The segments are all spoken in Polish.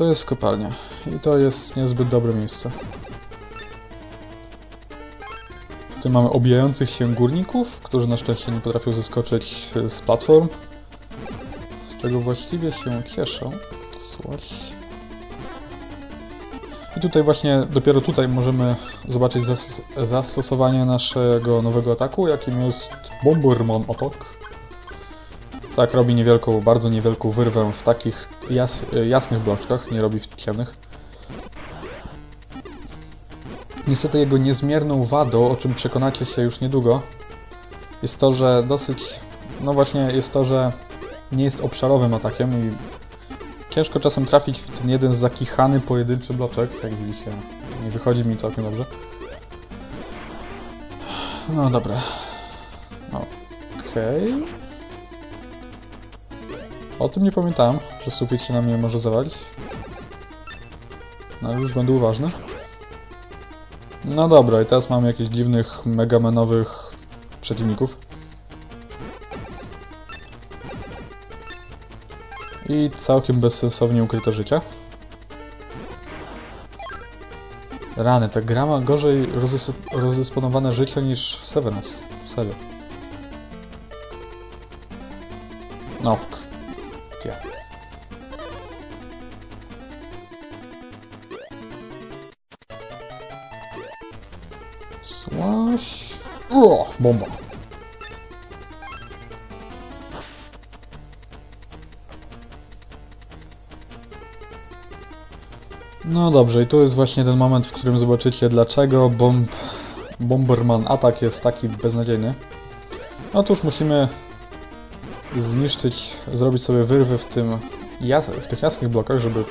To jest kopalnia. I to jest niezbyt dobre miejsce. Tu mamy obijających się górników, którzy na szczęście nie potrafią zeskoczyć z platform. Z czego właściwie się cieszą. Słuchaj. I tutaj właśnie, dopiero tutaj możemy zobaczyć zas zastosowanie naszego nowego ataku, jakim jest Bomberman Attack. Tak, robi niewielką, bardzo niewielką wyrwę w takich jas jasnych bloczkach, nie robi w ciemnych. Niestety jego niezmierną wadą, o czym przekonacie się już niedługo, jest to, że dosyć... No właśnie, jest to, że nie jest obszarowym atakiem i ciężko czasem trafić w ten jeden zakichany pojedynczy bloczek, co jak widzicie, nie wychodzi mi całkiem dobrze. No dobra. Okej. O tym nie pamiętałem, że sufit się na mnie może zawalić. No już będę uważny. No dobra, i teraz mamy jakichś dziwnych, megamenowych przeciwników. I całkiem bezsensownie ukryte życie. Rany, ta gra ma gorzej rozdys rozdysponowane życie niż Severus. Serio. No. O, bomba. No dobrze, i tu jest właśnie ten moment, w którym zobaczycie, dlaczego bomb... Bomberman atak jest taki beznadziejny. Otóż musimy zniszczyć, zrobić sobie wyrwy w tym w tych jasnych blokach, żeby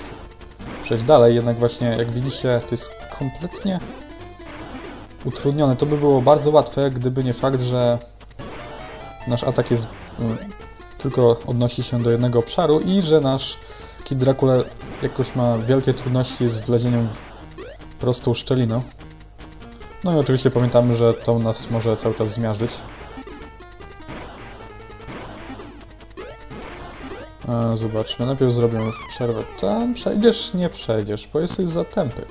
przejść dalej, jednak właśnie jak widzicie to jest kompletnie utrudnione. To by było bardzo łatwe, gdyby nie fakt, że nasz atak jest mm, tylko odnosi się do jednego obszaru i że nasz Kid Dracula jakoś ma wielkie trudności z wlezieniem w prostą szczelinę. No i oczywiście pamiętamy, że to nas może cały czas zmiażdżyć. E, zobaczmy, najpierw zrobię przerwę tam. Przejdziesz? Nie przejdziesz, bo jesteś za tępy.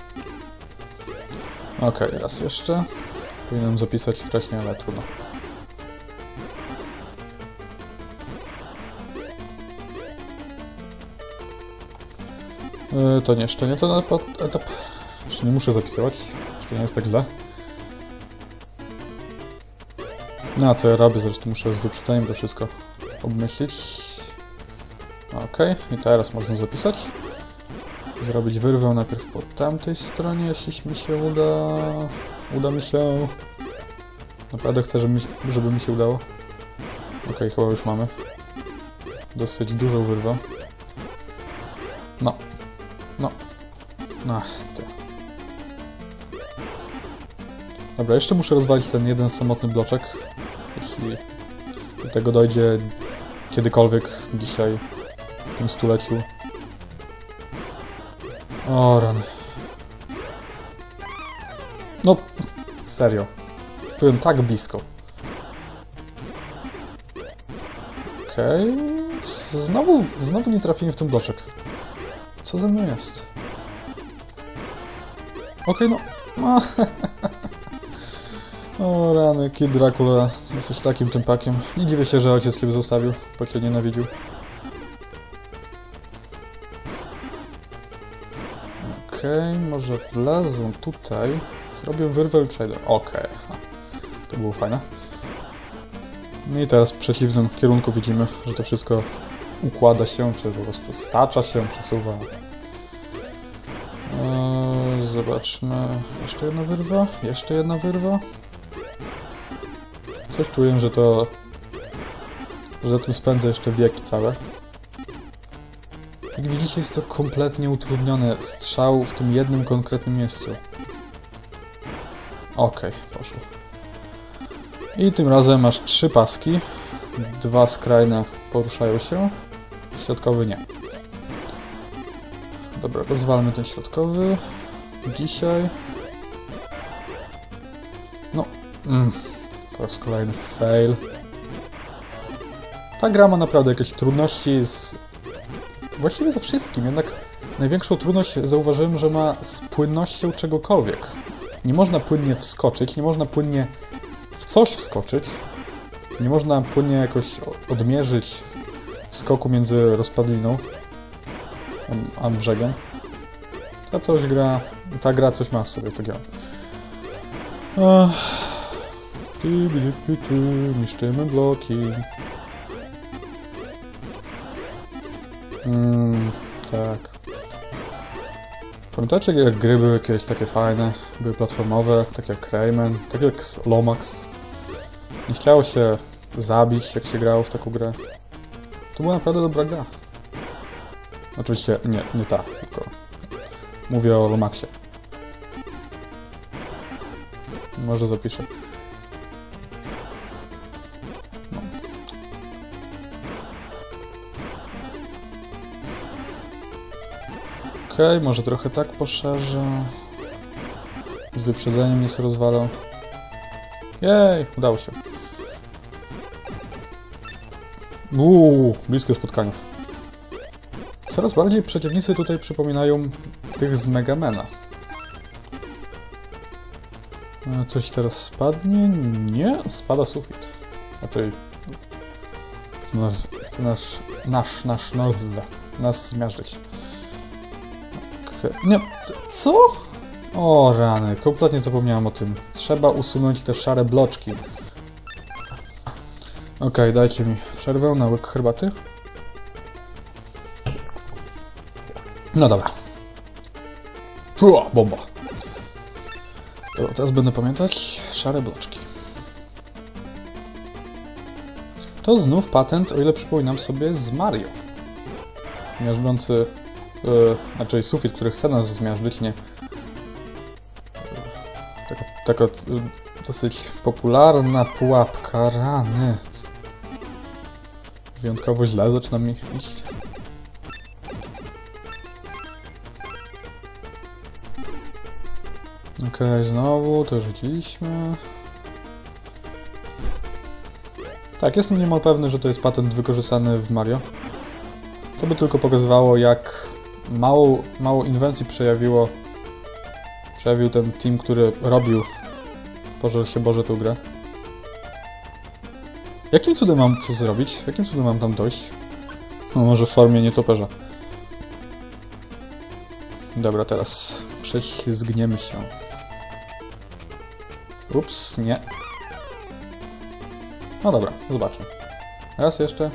Okej, raz jeszcze. Powinienem zapisać wcześniej, ale trudno. E, to nie, jeszcze nie po- etap. Jeszcze nie muszę zapisywać. Jeszcze nie jest tak źle. No a co ja robię? Zresztą muszę z wyprzedzeniem to wszystko obmyślić. Okej, i teraz można zapisać. Zrobić wyrwę najpierw po tamtej stronie, jeśli mi się uda. Uda mi się. Naprawdę chcę, żeby mi, żeby mi się udało. Okej, chyba już mamy. Dosyć dużą wyrwę. No. No. Ach, ty. Dobra, jeszcze muszę rozwalić ten jeden samotny bloczek. Jeśli do tego dojdzie kiedykolwiek dzisiaj w tym stuleciu. O, rany. No, serio. Byłem tak blisko. Okej. Znowu, znowu nie trafiłem w ten bloczek. Co ze mną jest? Okej, no. no. o rany, Kid Dracula. Jesteś takim tympakiem. Nie dziwię się, że ojciec ciebie zostawił, bo cię nienawidził. Okej, może wlezę tutaj. Zrobię wyrwę i przejdę. Okej. ha. To było fajne. No i teraz w przeciwnym kierunku widzimy, że to wszystko układa się, czy po prostu stacza się, przesuwa. Eee, zobaczmy. Jeszcze jedna wyrwa? Jeszcze jedna wyrwa? Coś czuję, że to... że za tym spędzę jeszcze wieki całe. Jak widzicie, jest to kompletnie utrudnione. Strzał w tym jednym konkretnym miejscu. Okej, poszło. I tym razem masz trzy paski. Dwa skrajne poruszają się. Środkowy nie. Dobra, rozwalmy ten środkowy. Dzisiaj. No. Mm, po raz kolejny fail. Ta gra ma naprawdę jakieś trudności z... Właściwie ze wszystkim, jednak największą trudność zauważyłem, że ma z płynnością czegokolwiek. Nie można płynnie wskoczyć, nie można płynnie w coś wskoczyć, nie można płynnie jakoś odmierzyć skoku między rozpadliną a- brzegiem. Ta coś gra, ta gra coś ma w sobie takiego. Ach. Niszczymy bloki. Mm, tak. Pamiętacie jak gry były jakieś takie fajne, były platformowe, takie jak Rayman, takie jak Lomax. Nie chciało się zabić, jak się grało w taką grę. To była naprawdę dobra gra. Oczywiście nie, nie ta, tylko mówię o Lomaxie. Może zapiszę. Okej, może trochę tak poszerzę. Z wyprzedzeniem nie się rozwalą. Jej, udało się. Uuu, bliskie spotkanie. Coraz bardziej przeciwnicy tutaj przypominają tych z Megamena. E, Coś teraz spadnie? Nie, spada sufit. Raczej chce nas, chce nas, nasz, nasz, nasz, nas zmiażdżyć. Nie, co? O rany, kompletnie zapomniałem o tym. Trzeba usunąć te szare bloczki. Okej, dajcie mi przerwę na łyk herbaty. No dobra. Pua, bomba. Dobra, teraz będę pamiętać szare bloczki. To znów patent, o ile przypominam sobie, z Mario. Miażdżący, yy, znaczy sufit, który chce nas zmiażdżyć, nie... Taka, taka y, dosyć popularna pułapka, rany. Wyjątkowo źle zaczyna mi iść. Okej, znowu to rzuciliśmy. Tak, jestem niemal pewny, że to jest patent wykorzystany w Mario. To by tylko pokazywało, jak mało, mało inwencji przejawiło przejawił ten team, który robił Boże się Boże tę grę. Jakim cudem mam co zrobić? Jakim cudem mam tam dojść? No może w formie nietoperza. Dobra, teraz prześlizgniemy się. Ups, nie. No dobra, zobaczmy. Raz jeszcze.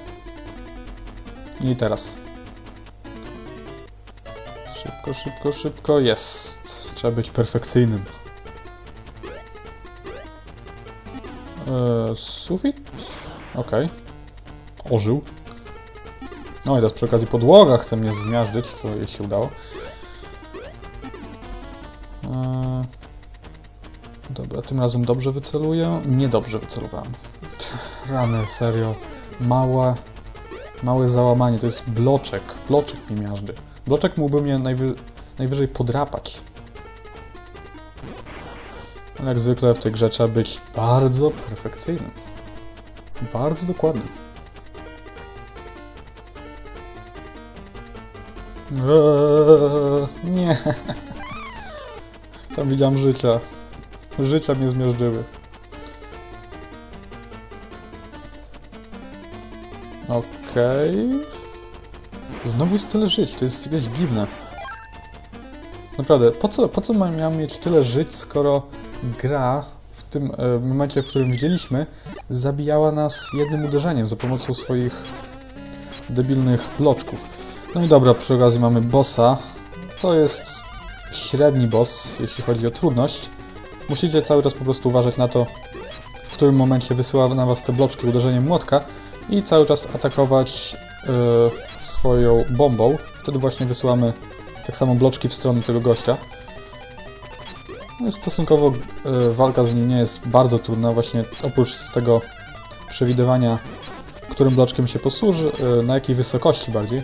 I teraz. Szybko, szybko, szybko. Jest. Trzeba być perfekcyjnym. Eee, sufit? Okej. Ożył. No i teraz przy okazji podłoga chce mnie zmiażdżyć, co jej się udało. Eee, dobra, tym razem dobrze wyceluję. Niedobrze wycelowałem. Rany, serio. Małe, małe załamanie. To jest bloczek. Bloczek mi miażdży. Bloczek mógłby mnie najwy, najwyżej podrapać. Ale jak zwykle w tej grze trzeba być bardzo perfekcyjnym. Bardzo dokładnym. Eee, nie. Tam widziałem życia. Życia mnie zmiażdżyły. Okej. Znowu tyle żyć, to jest jakieś dziwne. Naprawdę, po co, po co miałem mieć tyle żyć, skoro gra w tym e, momencie, w którym widzieliśmy, zabijała nas jednym uderzeniem za pomocą swoich debilnych bloczków. No i dobra, przy okazji mamy bossa. To jest średni boss, jeśli chodzi o trudność. Musicie cały czas po prostu uważać na to, w którym momencie wysyła na was te bloczki uderzeniem młotka i cały czas atakować swoją bombą. Wtedy właśnie wysyłamy tak samo bloczki w stronę tego gościa. No stosunkowo e, walka z nim nie jest bardzo trudna, właśnie oprócz tego przewidywania, którym bloczkiem się posłuży, e, na jakiej wysokości bardziej.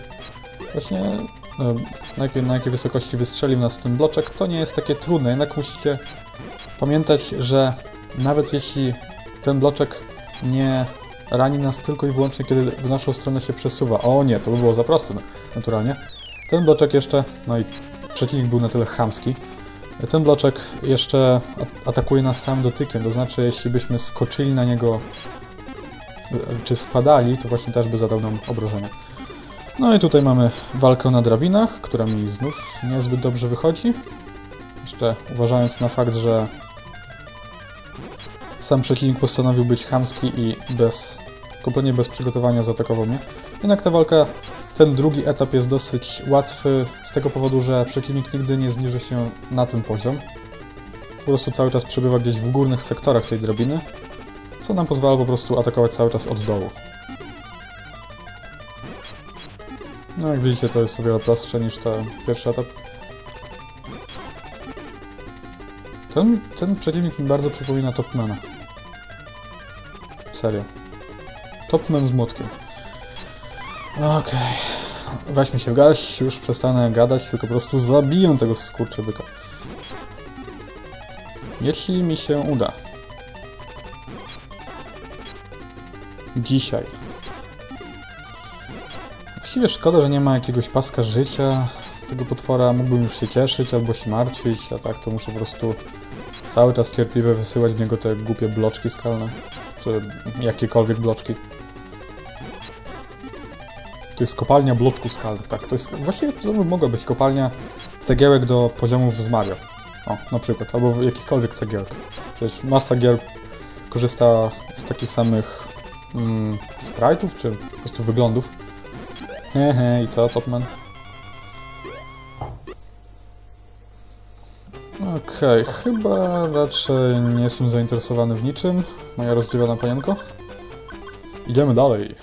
Właśnie e, na jakiej, na jakiej wysokości wystrzeli w nas ten bloczek, to nie jest takie trudne, jednak musicie pamiętać, że nawet jeśli ten bloczek nie rani nas tylko i wyłącznie, kiedy w naszą stronę się przesuwa. O nie, to by było za proste, no, naturalnie. Ten bloczek jeszcze, no i przeciwnik był na tyle chamski. Ten bloczek jeszcze atakuje nas samym dotykiem, to znaczy jeśli byśmy skoczyli na niego, e, czy spadali, to właśnie też by zadał nam obrażenia. No i tutaj mamy walkę na drabinach, która mi znów niezbyt dobrze wychodzi. Jeszcze uważając na fakt, że sam przeciwnik postanowił być chamski i bez, kompletnie bez przygotowania zaatakował mnie. Jednak ta walka, ten drugi etap jest dosyć łatwy z tego powodu, że przeciwnik nigdy nie zniży się na ten poziom. Po prostu cały czas przebywa gdzieś w górnych sektorach tej drabiny, co nam pozwala po prostu atakować cały czas od dołu. No jak widzicie to jest o wiele prostsze niż ten pierwszy etap. Ten, ten przeciwnik mi bardzo przypomina Topmana. Serio. Topman z młotkiem. Okej. Weźmy się w garść, już przestanę gadać, tylko po prostu zabiję tego skurczybyka. Jeśli mi się uda. Dzisiaj. Właściwie szkoda, że nie ma jakiegoś paska życia tego potwora. Mógłbym już się cieszyć albo się martwić, a tak to muszę po prostu cały czas cierpliwie wysyłać w niego te głupie bloczki skalne. Czy jakiekolwiek bloczki. To jest kopalnia bloczków skalnych, tak. To jest, właściwie to mogła być kopalnia cegiełek do poziomów z Mario. O, na przykład. Albo jakichkolwiek cegiełek. Przecież masa gier korzysta z takich samych mm, sprite'ów, czy po prostu wyglądów. Hehe, i co, Topman? Okej, chyba raczej nie jestem zainteresowany w niczym, moja rozgrywana panienko. Idziemy dalej.